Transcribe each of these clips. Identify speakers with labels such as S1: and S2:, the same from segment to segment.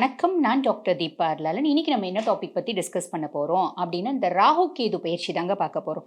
S1: வணக்கம் நான் டாக்டர் தீபா அர்லாலன் இன்னைக்கு நம்ம என்ன டாபிக் பற்றி டிஸ்கஸ் பண்ண போகிறோம் அப்படின்னு இந்த ராகு கேது பயிற்சி தாங்க பார்க்க போகிறோம்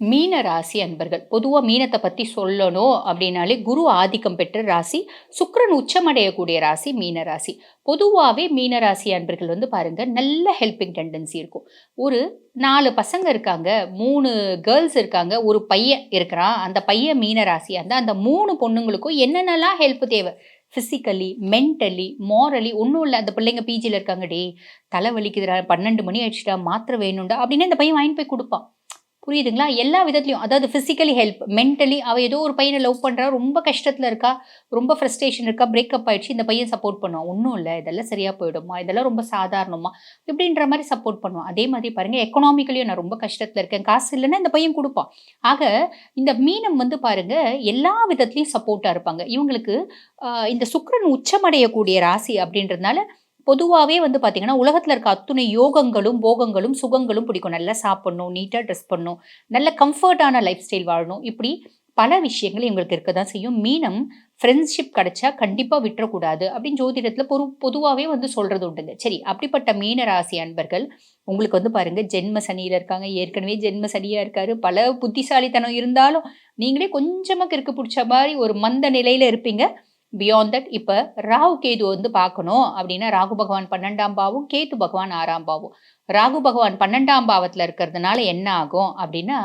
S1: மீன ராசி அன்பர்கள் பொதுவாக மீனத்தை பற்றி சொல்லணும் அப்படின்னாலே குரு ஆதிக்கம் பெற்ற ராசி சுக்கரன் உச்சமடையக்கூடிய ராசி மீன ராசி பொதுவாகவே மீன ராசி அன்பர்கள் வந்து பாருங்க நல்ல ஹெல்பிங் டெண்டன்சி இருக்கும். ஒரு நாலு பசங்க இருக்காங்க மூணு கேர்ள்ஸ் இருக்காங்க ஒரு பையன் இருக்கிறான் அந்த பையன் மீன ராசியாக இருந்தால் அந்த மூணு பொண்ணுங்களுக்கும் என்னென்னலாம் ஹெல்ப் தேவை? ஃபிசிக்கலி மென்டலி மாரலி ஒன்றும் இல்லை அந்த பிள்ளைங்க பிஜியில் இருக்காங்க டே தலை வலிக்குதுடா பன்னெண்டு மணி ஆயிடுச்சுடா மாத்திரை வேணும்டா அப்படின்னு அந்த பையன் வாங்கிட்டு போய் கொடுப்பான். புரியுதுங்களா? எல்லா விதத்துலையும் அதாவது ஃபிசிக்கலி ஹெல்ப் மென்டலி அவள் ஏதோ ஒரு பையனை லவ் பண்ணுறா ரொம்ப கஷ்டத்தில் இருக்கா ரொம்ப ஃப்ரஸ்ட்ரேஷன் இருக்கா பிரேக்கப் ஆயிடுச்சு இந்த பையன் சப்போர்ட் பண்ணுவான். ஒன்றும் இல்லை இதெல்லாம் சரியாக போயிடுமா இதெல்லாம் ரொம்ப சாதாரணமா இப்படின்ற மாதிரி சப்போர்ட் பண்ணுவான். அதே மாதிரி பாருங்கள் எக்கனாமிக்கலியும் நான் ரொம்ப கஷ்டத்தில் இருக்கேன். காசு இல்லைன்னா இந்த பையன் கொடுப்பான். ஆக இந்த மீனம் வந்து பாருங்க எல்லா விதத்துலையும் சப்போர்ட்டாக இருப்பாங்க. இவங்களுக்கு இந்த சுக்கரன் உச்சமடையக்கூடிய ராசி அப்படின்றதுனால பொதுவாகவே வந்து பார்த்தீங்கன்னா உலகத்தில் இருக்க அத்துணை யோகங்களும் போகங்களும் சுகங்களும் பிடிக்கும். நல்லா சாப்பிட்ணும் நீட்டாக ட்ரெஸ் பண்ணணும் நல்ல கம்ஃபர்டான லைஃப் ஸ்டைல் வாழணும். இப்படி பல விஷயங்கள் எங்களுக்கு இருக்க தான் செய்யும். மீனம் ஃப்ரெண்ட்ஷிப் கிடைச்சா கண்டிப்பாக விட்டுறக்கூடாது அப்படின்னு ஜோதிடத்தில் பொரு பொதுவாகவே வந்து சொல்கிறது உண்டுங்க. சரி அப்படிப்பட்ட மீன ராசி அன்பர்கள் உங்களுக்கு வந்து பாருங்கள் ஜென்ம சனியில் இருக்காங்க ஏற்கனவே ஜென்ம சனியாக இருக்காரு. பல புத்திசாலித்தனம் இருந்தாலும் நீங்களே கொஞ்சமாக கிறுக்கு பிடிச்ச மாதிரி ஒரு மந்த நிலையில் இருப்பீங்க. பியாண்ட் தட் இப்போ ராகு கேது வந்து பார்க்கணும் அப்படின்னா ராகு பகவான் பன்னெண்டாம் பாவும் கேது பகவான் ஆறாம் பாவும். ராகு பகவான் பன்னெண்டாம் பாவத்தில் இருக்கிறதுனால என்ன ஆகும் அப்படின்னா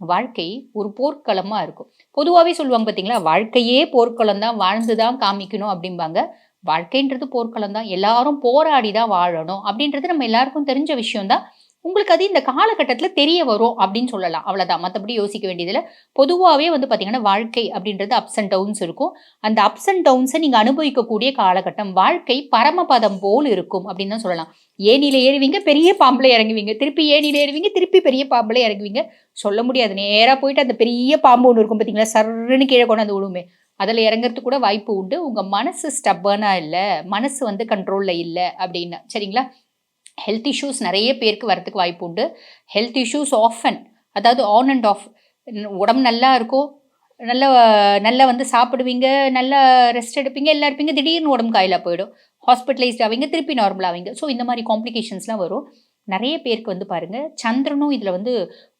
S1: வாழ்க்கை ஒரு போர்க்களமாக இருக்கும். பொதுவாகவே சொல்லுவாங்க பார்த்தீங்களா வாழ்க்கையே போர்க்களம் தான் வாழ்ந்து தான் காமிக்கணும் அப்படிம்பாங்க. வாழ்க்கைன்றது போர்க்களம் தான் எல்லாரும் போராடி தான் வாழணும் அப்படின்றது நம்ம எல்லாருக்கும் தெரிஞ்ச விஷயம்தான். உங்களுக்கு அது இந்த காலகட்டத்தில் தெரிய வரும் அப்படின்னு சொல்லலாம். அவ்வளோதான் மற்றபடி யோசிக்க வேண்டியதில்லை பொதுவாகவே வந்து பார்த்தீங்கன்னா வாழ்க்கை அப்படின்றது அப்ஸ் அண்ட் டவுன்ஸ் இருக்கும். அந்த அப்ஸ் அண்ட் டவுன்ஸை நீங்கள் அனுபவிக்கக்கூடிய காலகட்டம் வாழ்க்கை பரமபதம் போல் இருக்கும் அப்படின்னு தான் சொல்லலாம். ஏனியில் ஏறுவீங்க பெரிய பாம்பில் இறங்குவீங்க. திருப்பி ஏனியில் ஏறுவீங்க திருப்பி பெரிய பாம்பில் இறங்குவீங்க. சொல்ல முடியாது. நேராக போயிட்டு அந்த பெரிய பாம்பு ஒன்று இருக்கும் பார்த்தீங்களா சர்ன்னு கீழே கொண்டாந்து விழுமே. அதில் இறங்குறதுக்கு கூட வாய்ப்பு உண்டு. உங்கள் மனசு ஸ்டப்பர்னாக இல்லை. மனசு வந்து கண்ட்ரோலில் இல்லை அப்படின்னா. சரிங்களா? ஹெல்த் இஷ்யூஸ் நிறைய பேருக்கு வரதுக்கு வாய்ப்பு உண்டு. ஹெல்த் இஷ்யூஸ் ஆஃபன் அதாவது ஆன் அண்ட் ஆஃப் உடம்பு நல்லா இருக்கும் நல்ல நல்லா வந்து சாப்பிடுவீங்க நல்லா ரெஸ்ட் எடுப்பீங்க எல்லாம் இருப்பீங்க திடீர்னு உடம்பு காயிலாக போயிடும். ஹாஸ்பிட்டலைஸ்ட் ஆவீங்க திருப்பி நார்மல் ஆவீங்க. ஸோ இந்த மாதிரி காம்ப்ளிகேஷன்ஸ்லாம் வரும். நிறைய பேருக்கு வந்து பாருங்கள் சந்திரனும் இதில் வந்து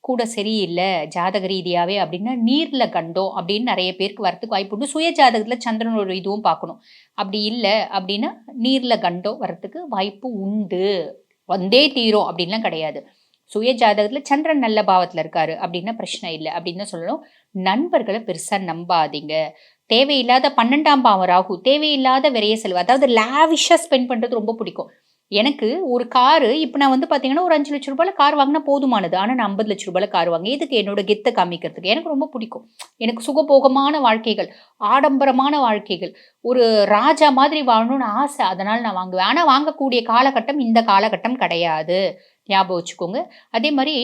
S1: கூட சரியில்லை ஜாதக ரீதியாகவே அப்படின்னா நீரில் கண்டோம் அப்படின்னு நிறைய பேருக்கு வரத்துக்கு வாய்ப்பு உண்டு. சுய ஜாதகத்தில் சந்திரனோட இதுவும் பார்க்கணும். அப்படி இல்லை அப்படின்னா நீரில் கண்டோ வரத்துக்கு வாய்ப்பு உண்டு. வந்தே தீரும் அப்படின்லாம் கிடையாது. சுய ஜாதகத்தில் சந்திரன் நல்ல பாவத்தில் இருக்காரு அப்படின்னா பிரச்சனை இல்லை அப்படின்னு தான் சொல்லணும். நண்பர்களை பெருசாக நம்பாதீங்க. தேவையில்லாத பன்னெண்டாம் பாவம் ராகு தேவையில்லாத விரைய செலவு அதாவது லாவிஷாக ஸ்பெண்ட் பண்ணுறது ரொம்ப பிடிக்கும். எனக்கு ஒரு காரு இப்போ நான் வந்து பார்த்தீங்கன்னா ஒரு அஞ்சு லட்ச ரூபாயில் கார் வாங்கினா போதுமானது. ஆனால் நான் ஐம்பது லட்ச ரூபாயில் கார் வாங்க இதுக்கு என்னோட கெத்தை காமிக்கிறதுக்கு. எனக்கு ரொம்ப பிடிக்கும். எனக்கு சுகபோகமான வாழ்க்கைகள் ஆடம்பரமான வாழ்க்கைகள். ஒரு ராஜா மாதிரி வாழணும்னு ஆசை அதனால் நான் வாங்குவேன். ஆனால் வாங்கக்கூடிய காலகட்டம் இந்த காலகட்டம் கிடையாது. ஞாபகம் வச்சுக்கோங்க. அதே மாதிரி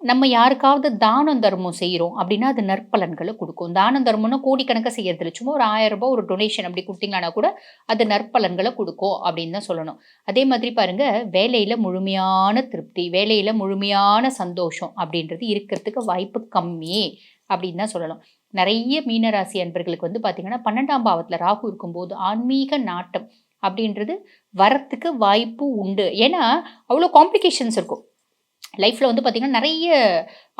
S1: நம்ம யாருக்காவது தானம் தர்மம் செய்கிறோம் அப்படின்னா அது நற்பலன்களை கொடுக்கும். தானம் தர்மம்னா கோடிக்கணக்காக செய்யறதில்ல. சும்மா ஒரு ஆயிரம் ரூபாய் ஒரு டொனேஷன் அப்படி கொடுத்தீங்கன்னா கூட அது நற்பலன்களை கொடுக்கும் அப்படின்னு தான் சொல்லணும். அதே மாதிரி பாருங்க வேலையில் முழுமையான திருப்தி வேலையில் முழுமையான சந்தோஷம் அப்படின்றது இருக்கிறதுக்கு வாய்ப்பு கம்மி அப்படின்னு தான் சொல்லலாம் நிறைய மீனராசி அன்பர்களுக்கு வந்து பார்த்தீங்கன்னா பன்னெண்டாம் பாவத்தில் ராகு இருக்கும்போது ஆன்மீக நாட்டம் அப்படின்றது வரத்துக்கு வாய்ப்பு உண்டு. ஏன்னா அவ்வளோ காம்ப்ளிகேஷன்ஸ் இருக்கும். லைஃப்பில் வந்து பார்த்திங்கன்னா நிறைய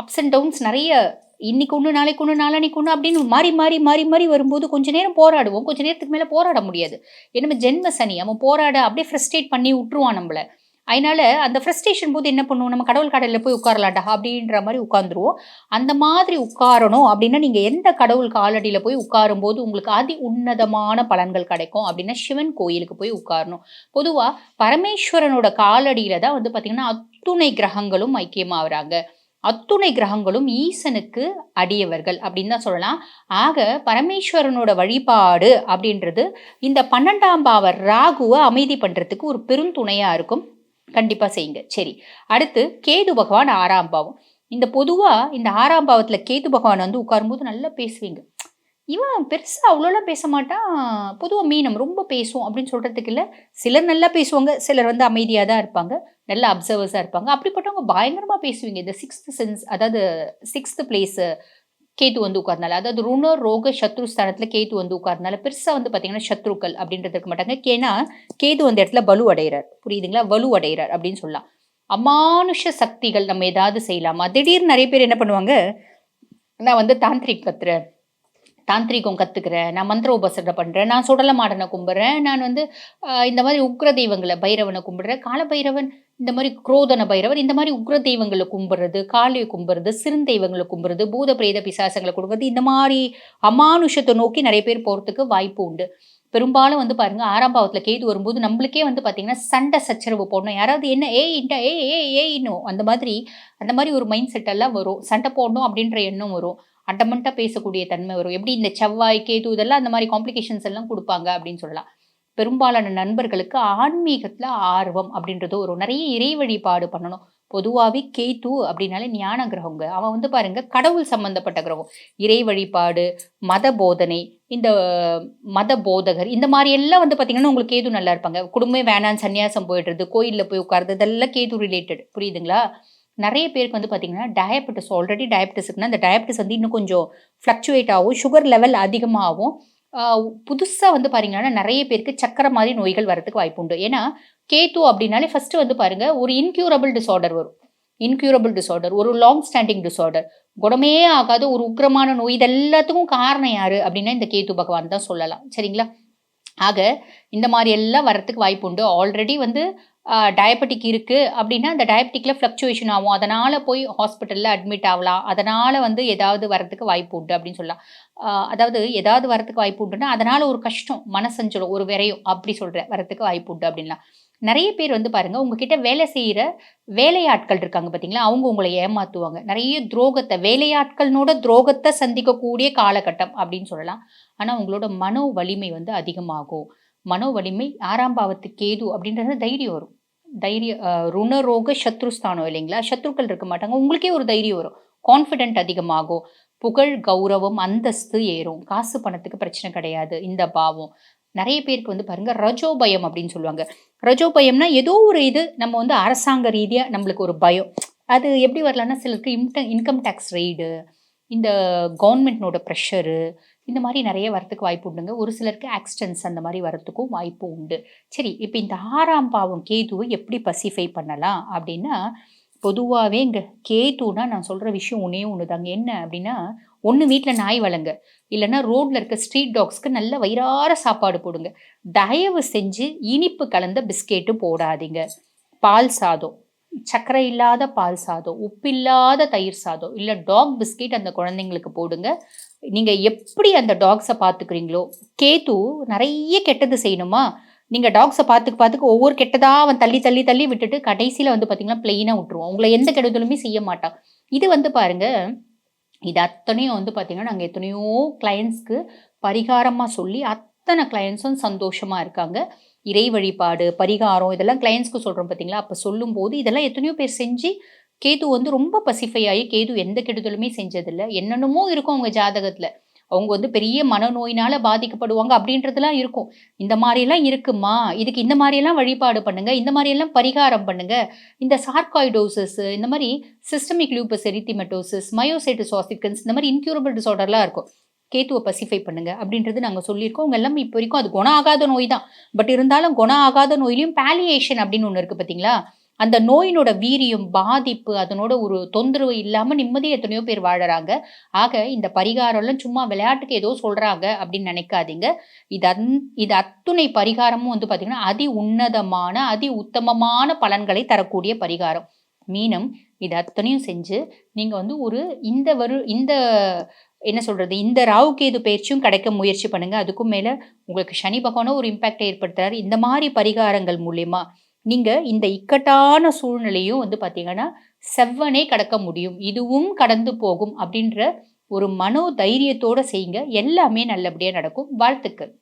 S1: அப்ஸ் அண்ட் டவுன்ஸ் நிறைய இன்னைக்கு ஒன்று நாளைக்கு ஒன்று நாளைக்கு ஒன்று அப்படின்னு மாறி மாறி மாறி மாறி வரும்போது கொஞ்ச நேரம் போராடுவோம். கொஞ்ச நேரத்துக்கு மேலே போராட முடியாது. ஏன்னா ஜென்ம சனி அவன் போராட அப்படியே ஃப்ரஸ்ட்ரேட் பண்ணி விட்டுருவான் நம்மளை. அதனால அந்த ஃப்ரஸ்ட்ரேஷன் போது என்ன பண்ணுவோம்? நம்ம கடவுள் கடையில் போய் உட்காரலாம்டா அப்படின்ற மாதிரி உட்காந்துருவோம் அந்த மாதிரி உட்காரணும் அப்படின்னா நீங்கள் எந்த கடவுள் காலடியில் போய் உட்காரும்போது உங்களுக்கு அதி உன்னதமான பலன்கள் கிடைக்கும் அப்படின்னா சிவன் கோயிலுக்கு போய் உட்காரணும். பொதுவாக பரமேஸ்வரனோட காலடியில் தான் வந்து பார்த்திங்கன்னா அத்துணை கிரகங்களும் ஐக்கியமாகறாங்க அத்துணை கிரகங்களும் ஈசனுக்கு அடியவர்கள் அப்படின்னு தான் சொல்லலாம். ஆக பரமேஸ்வரனோட வழிபாடு அப்படின்றது இந்த பன்னெண்டாம் பாவர் ராகுவை அமைதி பண்ணுறதுக்கு ஒரு பெருந்துணையாக இருக்கும். கண்டிப்பாக செய்யுங்க. சரி. அடுத்து கேது பகவான் ஆறாம் பாவம். இந்த பொதுவாக இந்த ஆறாம் பாவத்தில் கேது பகவான் வந்து உட்காரும்போது நல்லா பேசுவீங்க. இவன் பெருசாக அவ்வளோலாம் பேச மாட்டான். பொதுவாக மீனம் ரொம்ப பேசும் அப்படின்னு சொல்கிறதுக்கு இல்லை. சிலர் நல்லா பேசுவாங்க. சிலர் வந்து அமைதியாக தான் இருப்பாங்க. நல்ல அப்சர்வர்ஸாக இருப்பாங்க. அப்படிப்பட்டவங்க பயங்கரமாக பேசுவீங்க. இந்த சிக்ஸ்த் சென்ஸ் அதாவது சிக்ஸ்த் பிளேஸு கேத்து வந்து உட்கார்னால அதாவது ருண ரோக சத்ரு ஸ்தானத்தில் கேத்து வந்து உட்கார்னால பெருசாக வந்து பார்த்தீங்கன்னா சத்ருக்கள் அப்படின்றது இருக்க மாட்டாங்க. ஏன்னா கேது அந்த இடத்துல வலு அடைகிறார். புரியுதுங்களா? வலு அடைகிறார் அப்படின்னு சொல்லலாம். அமானுஷ சக்திகள் நம்ம ஏதாவது செய்யலாமா? திடீர்னு நிறைய பேர் என்ன பண்ணுவாங்க? நான் வந்து தாந்திரிக் கத்துறேன் தாந்திரிகம் கற்றுக்கிறேன் நான் மந்திர உபசரணை பண்ணுறேன் நான் சுடலமாடனை கும்பிட்றேன் நான் வந்து இந்த மாதிரி உக்ர தெய்வங்களை பைரவனை கும்பிட்றேன் கால பைரவன் இந்த மாதிரி குரோதன பைரவர் இந்த மாதிரி உக்ர தெய்வங்களை கும்பிட்றது காளியை கும்பிட்றது சிறுந்தெய்வங்களை கும்பிட்றது பூத பிரேத பிசாசங்களை கொடுக்குறது இந்த மாதிரி அமானுஷத்தை நோக்கி நிறைய பேர் போகிறதுக்கு வாய்ப்பு உண்டு. பெரும்பாலும் வந்து பாருங்க ஆறாம் பாவத்தில் கேது வரும்போது நம்மளுக்கே வந்து பார்த்தீங்கன்னா சண்டை சச்சரவு போடணும். யாராவது என்ன ஏ இன்டா ஏ ஏ ஏ இன்னும் அந்த மாதிரி அந்த மாதிரி ஒரு மைண்ட் செட்டெல்லாம் வரும். சண்டை போடணும் அப்படின்ற எண்ணம் வரும். அட்டமெண்ட்டாக பேசக்கூடிய தன்மை வரும். எப்படி இந்த செவ்வாய் கேது இதெல்லாம் அந்த மாதிரி காம்ப்ளிகேஷன்ஸ் எல்லாம் கொடுப்பாங்க அப்படின்னு சொல்லலாம். பெரும்பாலான நண்பர்களுக்கு ஆன்மீகத்தில் ஆர்வம் அப்படின்றது ஒரு நிறைய இறை வழிபாடு பண்ணணும். பொதுவாகவே கேத்து அப்படின்னாலே ஞான கிரகங்க. அவன் வந்து பாருங்க கடவுள் சம்பந்தப்பட்ட கிரகம். இறை வழிபாடு மத போதனை இந்த மத போதகர் இந்த மாதிரி எல்லாம் வந்து பார்த்தீங்கன்னா உங்களுக்கு கேது நல்லா இருப்பாங்க. குடும்பமே வேணான்னு சன்னியாசம் போயிடுறது கோயிலில் போய் உட்கார்றது இதெல்லாம் கேது ரிலேட்டட் புரியுதுங்களா? நிறைய பேருக்கு வந்து பார்த்தீங்கன்னா டயபெட்டிஸ் ஆல்ரெடி டயபெட்டிஸ் இருக்குன்னா அந்த டயபெட்டிஸ் வந்து இன்னும் கொஞ்சம் ஃப்ளக்சுவேட் ஆகும் சுகர் லெவல் அதிகமாகும். புதுசாக வந்து பாருங்கன்னா நிறைய பேருக்கு சக்கரை மாதிரி நோய்கள் வரதுக்கு வாய்ப்பு உண்டு. ஏன்னா கேத்து அப்படின்னாலே ஃபஸ்ட்டு வந்து பாருங்கள் ஒரு இன்க்யூரபிள் டிசார்டர் வரும். இன்க்யூரபிள் டிசார்டர் ஒரு லாங் ஸ்டாண்டிங் டிசார்டர் குணமே ஆகாத ஒரு உக்கிரமான நோய் இது எல்லாத்துக்கும் காரணம் யார் அப்படின்னா இந்த கேத்து பகவான் தான் சொல்லலாம். சரிங்களா? ஆக இந்த மாதிரி எல்லாம் வரத்துக்கு வாய்ப்பு உண்டு. ஆல்ரெடி வந்து டயபெட்டிக் இருக்குது அப்படின்னா அந்த டயபெட்டிக்கில் ஃப்ளக்சுவேஷன் ஆகும். அதனால் போய் ஹாஸ்பிட்டலில் அட்மிட் ஆகலாம் அதனால் வந்து ஏதாவது வரதுக்கு வாய்ப்பு உண்டு அப்படின்னு சொல்லலாம். அதாவது ஏதாவது வரத்துக்கு வாய்ப்பு உண்டுன்னா அதனால் ஒரு கஷ்டம் மனசஞ்சலம் ஒரு விரையும் அப்படி சொல்கிறேன் வரத்துக்கு வாய்ப்பு உண்டு அப்படின்லாம். நிறைய பேர் வந்து பாருங்கள் உங்ககிட்ட வேலை செய்கிற வேலையாட்கள் இருக்காங்க பார்த்தீங்களா அவங்க உங்களை ஏமாற்றுவாங்க நிறைய துரோகத்தை வேலையாட்களோட துரோகத்தை சந்திக்கக்கூடிய காலகட்டம் அப்படின்னு சொல்லலாம். ஆனால் உங்களோட மனோ வலிமை வந்து அதிகமாகும். மனோ வலிமை ஆறாம் பாவத்துக்கு கேது அப்படின்றது தைரியம் வரும். தைரிய ருணரோக சத்ருஸ்தானம் இல்லைங்களா? சத்ருக்கள் இருக்க மாட்டாங்க. உங்களுக்கே ஒரு தைரியம் வரும். கான்ஃபிடென்ட் அதிகமாகும். புகழ் கௌரவம் அந்தஸ்து ஏறும். காசு பணத்துக்கு பிரச்சனை கிடையாது. இந்த பாவம். நிறைய பேருக்கு வந்து பாருங்க ரஜோபயம் அப்படின்னு சொல்லுவாங்க. ரஜோபயம்னா ஏதோ ஒரு இது நம்ம வந்து அரசாங்க ரீதியாக நம்மளுக்கு ஒரு பயம். அது எப்படி வரலான்னா சிலருக்கு இன்கம் இன்கம் டேக்ஸ் ரெய்டு இந்த கவர்மெண்ட்னோட ப்ரெஷரு இந்த மாதிரி நிறைய வரத்துக்கு வாய்ப்பு உண்டுங்க. ஒரு சிலருக்கு ஆக்சிடென்ட்ஸ் அந்த மாதிரி வரத்துக்கும் வாய்ப்பு உண்டு. சரி இப்போ இந்த ஆறாம் பாவம் கேதுவை எப்படி பசிஃபை பண்ணலாம்? அப்படின்னா பொதுவாகவே இங்கே கேதுனா நான் சொல்கிற விஷயம் ஒன்றே ஒன்று தாங்க என்ன அப்படின்னா ஒன்று வீட்டில் நாய் வளங்க இல்லைன்னா ரோட்டில் இருக்க ஸ்ட்ரீட் டாக்ஸ்க்கு நல்ல வயிறார சாப்பாடு போடுங்க. தயவு செஞ்சு இனிப்பு கலந்த பிஸ்கெட்டு போடாதீங்க. பால் சாதம். சர்க்கரை இல்லாத பால் சாதம். உப்பில்லாத தயிர் சாதம். இல்லை டாக் பிஸ்கெட் அந்த குழந்தைங்களுக்கு போடுங்க. நீங்கள் எப்படி அந்த டாக்ஸை பார்த்துக்கிறீங்களோ கேத்து நிறைய கெட்டது செய்யணுமா? நீங்கள் டாக்ஸை பார்த்துக்கு பார்த்துக்கு ஒவ்வொரு கெட்டதாக அவன் தள்ளி தள்ளி தள்ளி விட்டுட்டு கடைசியில் வந்து பார்த்தீங்கன்னா பிளெயினாக விட்டுருவோம் உங்களை எந்த கெடுதலுமே செய்ய மாட்டான். இது வந்து பாருங்கள் இது அத்தனையும் வந்து பார்த்தீங்கன்னா நாங்கள் எத்தனையோ கிளையண்ட்ஸ்க்கு பரிகாரமாக சொல்லி அத்தனை கிளையன்ஸும் சந்தோஷமாக இருக்காங்க. இறை வழிபாடு பரிகாரம் இதெல்லாம் கிளையன்ஸ்க்கு சொல்கிறோம் பார்த்தீங்களா அப்போ சொல்லும்போது இதெல்லாம் எத்தனையோ பேர் செஞ்சு கேது வந்து ரொம்ப பசிஃபை ஆகி கேது எந்த கெடுதலுமே செஞ்சதில்லை. என்னென்னமோ இருக்கும் அவங்க ஜாதகத்தில். அவங்க வந்து பெரிய மனநோயினால பாதிக்கப்படுவாங்க அப்படின்றதுலாம் இருக்கும். இந்த மாதிரியெல்லாம் இருக்குமா? இதுக்கு இந்த மாதிரியெல்லாம் வழிபாடு பண்ணுங்க. இந்த மாதிரியெல்லாம் பரிகாரம் பண்ணுங்க. இந்த சார்காய்டோசஸ் இந்த மாதிரி சிஸ்டமிக் லியூபஸ் எரித்திமெட்டோசிஸ் மயோசைட்டிஸ் ஆசிக்கன்ஸ் இந்த மாதிரி இன்க்யூரபிள் டிசார்டர்லாம் இருக்கும். கேத்துவை பசிஃபை பண்ணுங்க அப்படின்றது நாங்கள் சொல்லியிருக்கோம். அவங்க எல்லாம் இப்போ வரைக்கும் அது குணம் ஆகாத நோய் தான். பட் இருந்தாலும் குணம் ஆகாத நோயிலையும் பேலியேஷன் அப்படின்னு ஒன்று இருக்குது பார்த்தீங்களா அந்த நோயினோட வீரியம் பாதிப்பு அதனோட ஒரு தொந்தரவு இல்லாமல் நிம்மதி எத்தனையோ பேர் வாழறாங்க. ஆக இந்த பரிகாரம்லாம் சும்மா விளையாட்டுக்கு ஏதோ சொல்கிறாங்க அப்படின்னு நினைக்காதீங்க. இது அந் இது அத்துணை பரிகாரமும் வந்து பார்த்திங்கன்னா அதி உன்னதமான அதி உத்தமமான பலன்களை தரக்கூடிய பரிகாரம். மீனம் இது அத்தனையும் செஞ்சு நீங்கள் வந்து ஒரு இந்த வரு இந்த என்ன சொல்கிறது இந்த ராகு கேது பயிற்சியும் கிடைக்க முயற்சி பண்ணுங்கள் அதுக்கும் மேலே உங்களுக்கு சனி பகவானும் ஒரு இம்பேக்டை ஏற்படுத்துறாரு. இந்த மாதிரி பரிகாரங்கள் மூலயமா நீங்கள் இந்த இக்கட்டான சூழ்நிலையும் வந்து பார்த்தீங்கன்னா செவ்வனே கடக்க முடியும். இதுவும் கடந்து போகும் அப்படின்ற ஒரு மனோ தைரியத்தோடு செய்யுங்க. எல்லாமே நல்லபடியாக நடக்கும். வாழ்த்துக்கள்.